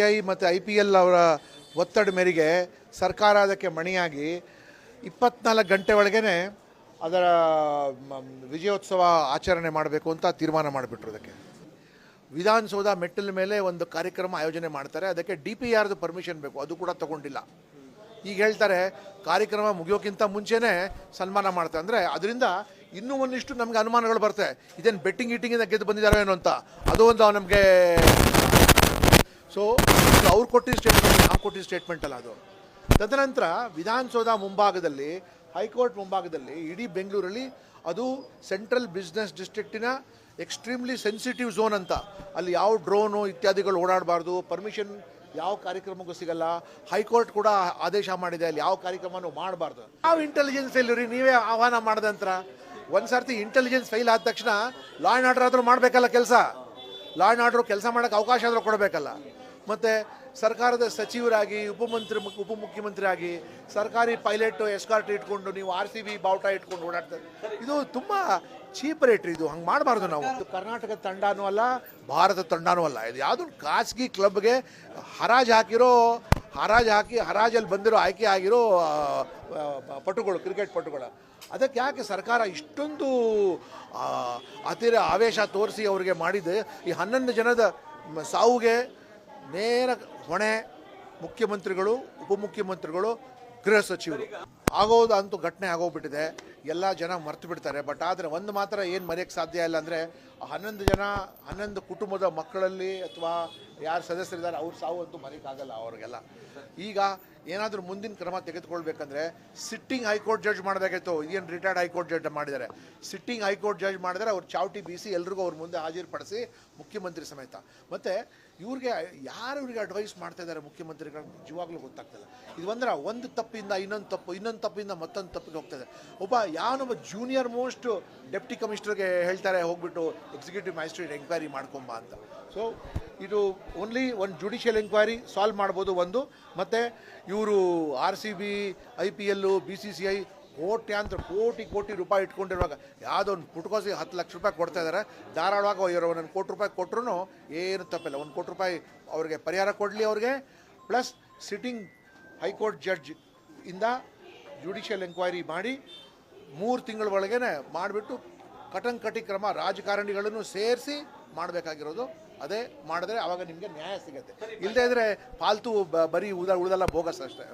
I ಮತ್ತು I P L ಅವರ ಒತ್ತಡ ಮೇರೆಗೆ ಸರ್ಕಾರ ಅದಕ್ಕೆ ಮಣಿಯಾಗಿ ಇಪ್ಪತ್ನಾಲ್ಕು ಗಂಟೆ ಒಳಗೇನೆ ಅದರ ವಿಜಯೋತ್ಸವ ಆಚರಣೆ ಮಾಡಬೇಕು ಅಂತ ತೀರ್ಮಾನ ಮಾಡಿಬಿಟ್ರು ಅದಕ್ಕೆ. ವಿಧಾನಸೌಧ ಮೆಟ್ಟಿಲ ಮೇಲೆ ಒಂದು ಕಾರ್ಯಕ್ರಮ ಆಯೋಜನೆ ಮಾಡ್ತಾರೆ, ಅದಕ್ಕೆ ಡಿ ಪಿ ಆರ್ದು ಪರ್ಮಿಷನ್ ಬೇಕು, ಅದು ಕೂಡ ತಗೊಂಡಿಲ್ಲ. ಈಗ ಹೇಳ್ತಾರೆ, ಕಾರ್ಯಕ್ರಮ ಮುಗಿಯೋಕ್ಕಿಂತ ಮುಂಚೆನೇ ಸನ್ಮಾನ ಮಾಡ್ತಾರೆ. ಅಂದರೆ ಅದರಿಂದ ಇನ್ನೂ ಒಂದಿಷ್ಟು ನಮಗೆ ಅನುಮಾನಗಳು ಬರ್ತವೆ ಇದೇನು ಬೆಟ್ಟಿಂಗ್ ಇಟ್ಟಿಂಗಿಂದ ಗೆದ್ದು ಬಂದಿದ್ದಾರೋ ಏನೋ ಅಂತ. ಅದು ಒಂದು ನಮಗೆ ಸೊ ಅವ್ರು ಕೊಟ್ಟಿದ್ದ ಸ್ಟೇಟ್ಮೆಂಟ್ ನಾವು ಕೊಟ್ಟಿದ್ದ ಸ್ಟೇಟ್ಮೆಂಟ್ ಅಲ್ಲ ಅದು. ತದನಂತರ ವಿಧಾನಸೌಧ ಮುಂಭಾಗದಲ್ಲಿ, ಹೈಕೋರ್ಟ್ ಮುಂಭಾಗದಲ್ಲಿ ಇಡೀ ಬೆಂಗಳೂರಲ್ಲಿ ಅದು ಸೆಂಟ್ರಲ್ ಬಿಸ್ನೆಸ್ ಡಿಸ್ಟ್ರಿಕ್ಟಿನ ಎಕ್ಸ್ಟ್ರೀಮ್ಲಿ ಸೆನ್ಸಿಟಿವ್ ಝೋನ್ ಅಂತ. ಅಲ್ಲಿ ಯಾವ ಡ್ರೋನು ಇತ್ಯಾದಿಗಳು ಓಡಾಡಬಾರ್ದು ಪರ್ಮಿಷನ್ ಯಾವ ಕಾರ್ಯಕ್ರಮಕ್ಕೂ ಸಿಗಲ್ಲ, ಹೈಕೋರ್ಟ್ ಕೂಡ ಆದೇಶ ಮಾಡಿದೆ, ಅಲ್ಲಿ ಯಾವ ಕಾರ್ಯಕ್ರಮನೂ ಮಾಡಬಾರ್ದು. ಯಾವ ಇಂಟೆಲಿಜೆನ್ಸ್ ಫೇಲ್ಯೂರಿ ನೀವೇ ಆಹ್ವಾನ ಮಾಡಿದಂತರ ಒಂದು ಸರ್ತಿ ಇಂಟೆಲಿಜೆನ್ಸ್ ಫೈಲ್ ಆದ ತಕ್ಷಣ ಲಾ ಆ್ಯಂಡ್ ಆರ್ಡರ್ ಆದರೂ ಮಾಡಬೇಕಲ್ಲ ಕೆಲಸ. ಲಾ ಆ್ಯಂಡ್ ಆರ್ಡರ್ ಕೆಲಸ ಮಾಡೋಕ್ಕೆ ಅವಕಾಶ ಆದರೂ ಕೊಡಬೇಕಲ್ಲ. ಮತ್ತು ಸರ್ಕಾರದ ಸಚಿವರಾಗಿ, ಉಪಮಂತ್ರಿ ಉಪಮುಖ್ಯಮಂತ್ರಿ ಆಗಿ ಸರ್ಕಾರಿ ಪೈಲಟ್, ಎಸ್ಕಾರ್ಟ್ ಇಟ್ಕೊಂಡು ನೀವು ಆರ್ ಸಿ ಬಿ ಬಾವುಟ ಇಟ್ಕೊಂಡು ಓಡಾಡ್ತಾರೆ ಇದು ತುಂಬ ಚೀಪ್ ರೇಟ್ ಇದು. ಹಂಗೆ ಮಾಡಬಾರ್ದು ನಾವು. ಇದು ಕರ್ನಾಟಕ ತಂಡನೂ ಅಲ್ಲ ಭಾರತ ತಂಡನೂ ಅಲ್ಲ. ಇದು ಯಾವುದೋ ಖಾಸಗಿ ಕ್ಲಬ್ಗೆ ಹರಾಜು ಹಾಕಿರೋ, ಹರಾಜು ಹಾಕಿ, ಹರಾಜಲ್ಲಿ ಬಂದಿರೋ, ಆಯ್ಕೆ ಆಗಿರೋ ಪಟುಗಳು, ಕ್ರಿಕೆಟ್ ಪಟುಗಳು. ಅದಕ್ಕೆ ಯಾಕೆ ಸರ್ಕಾರ ಇಷ್ಟೊಂದು ಅತಿರ ಆವೇಶ ತೋರಿಸಿ ಅವರಿಗೆ ಮಾಡಿದೆ? ಈ ಹನ್ನೊಂದು ಜನದ ಸಾವಿಗೆ ನೇರ ಹೊಣೆ ಮುಖ್ಯಮಂತ್ರಿಗಳು ಉಪಮುಖ್ಯಮಂತ್ರಿಗಳು ಗೃಹ ಸಚಿವರು. ಆಗೋದು ಅಂತೂ ಘಟನೆ ಆಗೋಗ್ಬಿಟ್ಟಿದೆ. ಎಲ್ಲ ಜನ ಮರ್ತು ಬಿಡ್ತಾರೆ. ಬಟ್ ಆದರೆ ಒಂದು ಮಾತ್ರ ಏನು ಮರೆಯೋಕ್ಕೆ ಸಾಧ್ಯ ಇಲ್ಲ ಅಂದರೆ ಹನ್ನೊಂದು ಜನ, ಹನ್ನೊಂದು ಕುಟುಂಬದ ಮಕ್ಕಳಲ್ಲಿ ಅಥವಾ ಯಾರು ಸದಸ್ಯರಿದ್ದಾರೆ ಅವ್ರ ಸಾವು ಅಂತೂ ಮರೆಯೋಕ್ಕಾಗಲ್ಲ ಅವ್ರಿಗೆಲ್ಲ. ಈಗ ಏನಾದರೂ ಮುಂದಿನ ಕ್ರಮ ತೆಗೆದುಕೊಳ್ಬೇಕಂದ್ರೆ ಸಿಟ್ಟಿಂಗ್ ಹೈಕೋರ್ಟ್ ಜಡ್ಜ್ ಮಾಡಬೇಕಾಯ್ತು. ಇದೇನು ರಿಟೈರ್ಡ್ ಹೈಕೋರ್ಟ್ ಜಡ್ಜ್ ಮಾಡಿದ್ದಾರೆ. ಸಿಟ್ಟಿಂಗ್ ಹೈಕೋರ್ಟ್ ಜಡ್ಜ್ ಮಾಡಿದರೆ ಅವ್ರು ಚಾವಟಿ ಬೀಸಿ ಎಲ್ರಿಗೂ ಅವ್ರ ಮುಂದೆ ಹಾಜರುಪಡಿಸಿ ಮುಖ್ಯಮಂತ್ರಿ ಸಮೇತ. ಮತ್ತು ಇವ್ರಿಗೆ ಯಾರು ಇವ್ರಿಗೆ ಅಡ್ವೈಸ್ ಮಾಡ್ತಾ ಇದ್ದಾರೆ ಮುಖ್ಯಮಂತ್ರಿಗಳು? ನಿಜವಾಗ್ಲೂ ಗೊತ್ತಾಗ್ತದೆ ಇದು ಅಂದ್ರೆ ಒಂದು ತಪ್ಪಿಂದ ಇನ್ನೊಂದು ತಪ್ಪು, ಇನ್ನೊಂದು ತಪ್ಪಿಂದ ಮತ್ತೊಂದು ತಪ್ಪಿಗೆ ಹೋಗ್ತದೆ ಒಬ್ಬ ಯಾವನೊಬ್ಬ ಜೂನಿಯರ್ ಮೋಸ್ಟ್ ಡೆಪ್ಟಿ ಕಮಿಷನರ್ಗೆ ಹೇಳ್ತಾರೆ, ಹೋಗ್ಬಿಟ್ಟು ಎಕ್ಸಿಕ್ಯೂಟಿವ್ ಮ್ಯಾಜಿಸ್ಟ್ರೇಟ್ ಎಂಕ್ವೈರಿ ಮಾಡ್ಕೊಂಬ ಅಂತ. ಸೊ ಇದು ಓನ್ಲಿ ಒಂದು ಜುಡಿಷಿಯಲ್ ಎಂಕ್ವೈರಿ ಸಾಲ್ವ್ ಮಾಡ್ಬೋದು ಒಂದು. ಮತ್ತು ಇವರು R C B I P L B C C I ಕೋಟ್ಯಾಂತರ ಕೋಟಿ ಕೋಟಿ ರೂಪಾಯಿ ಇಟ್ಕೊಂಡಿರುವಾಗ ಯಾವುದೋ ಒಂದು ಪುಟ್ಕೋಸಿ ಹತ್ತು ಲಕ್ಷ ರೂಪಾಯಿ ಕೊಡ್ತಾ ಇದ್ದಾರೆ. ಧಾರಾಳವಾಗ ಇವರು ಒಂದೊಂದು ಕೋಟಿ ರೂಪಾಯಿ ಕೊಟ್ಟರು ಏನು ತಪ್ಪಿಲ್ಲ. ಒಂದು ಕೋಟಿ ರೂಪಾಯಿ ಅವ್ರಿಗೆ ಪರಿಹಾರ ಕೊಡಲಿ ಅವ್ರಿಗೆ. Plus sitting high court judge ಇಂದ ಜುಡಿಷಿಯಲ್ ಎಂಕ್ವೈರಿ ಮಾಡಿ ಮೂರು ತಿಂಗಳ ಒಳಗೇನೆ ಮಾಡಿಬಿಟ್ಟು ಕಟಂಕಟಿ ಕ್ರಮ ರಾಜಕಾರಣಿಗಳನ್ನು ಸೇರಿಸಿ ಮಾಡಬೇಕಾಗಿರೋದು. ಅದೇ ಮಾಡಿದ್ರೆ ಅವಾಗ ನಿಮಗೆ ನ್ಯಾಯ ಸಿಗುತ್ತೆ. ಇಲ್ಲದೇ ಇದ್ರೆ ಫಾಲ್ತು ಬರೀ ಉದ ಉಳಿದೆಲ್ಲ ಬೋಗಸ್ ಅಷ್ಟೇ.